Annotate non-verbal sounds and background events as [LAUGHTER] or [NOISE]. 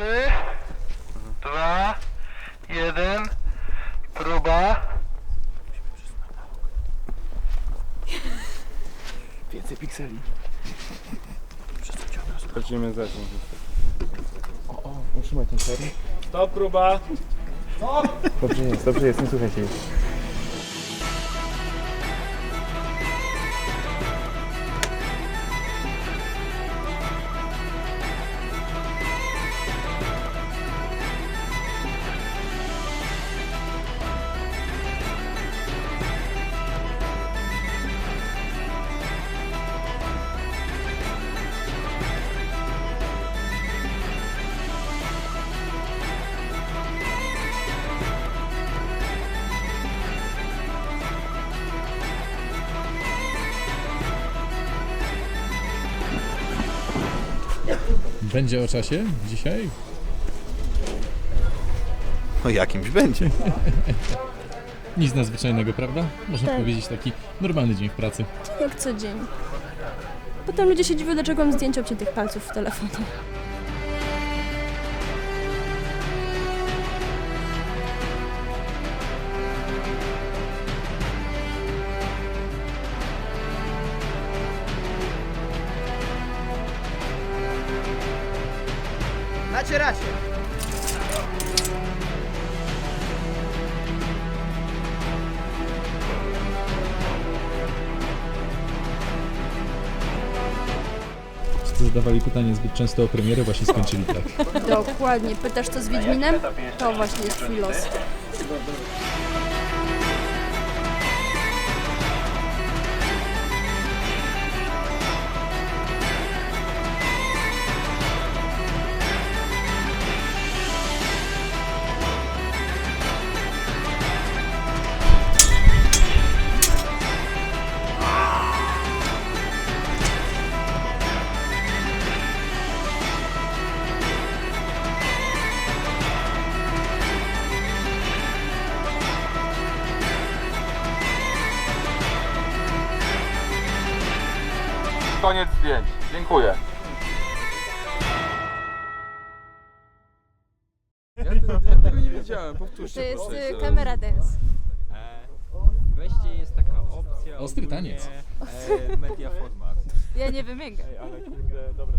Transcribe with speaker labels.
Speaker 1: Trzy, dwa, jeden, próba.
Speaker 2: Więcej pikseli.
Speaker 3: Wchodzimy za tym.
Speaker 2: O, o, utrzymaj ten ser.
Speaker 3: Stop, próba!
Speaker 2: Dobrze jest, dobrze jest, nie słuchajcie już.
Speaker 4: Będzie o czasie dzisiaj?
Speaker 5: No jakimś będzie. [LAUGHS]
Speaker 4: Nic nadzwyczajnego, prawda? Można
Speaker 6: Tak.
Speaker 4: powiedzieć taki normalny dzień w pracy.
Speaker 6: Jak co dzień. Potem ludzie się dziwią, dlaczego mam zdjęcia obciętych palców w telefonie.
Speaker 7: Macie rację.
Speaker 4: Wszyscy zadawali pytanie zbyt często o premierę, właśnie skończyli tak.
Speaker 6: Dokładnie. Pytasz co z Wiedźminem? To właśnie jest twój los.
Speaker 3: Koniec zdjęć. Dziękuję. Ja, te, ja tego nie wiedziałem, powtórzcie
Speaker 6: To jest
Speaker 3: proszę.
Speaker 6: y, kamera dance.
Speaker 8: Weźcie, jest taka opcja.
Speaker 4: Ostry
Speaker 8: ogólnie,
Speaker 4: taniec.
Speaker 8: E, media format.
Speaker 6: Ja nie wymięgam.
Speaker 3: Ale kurde, dobra.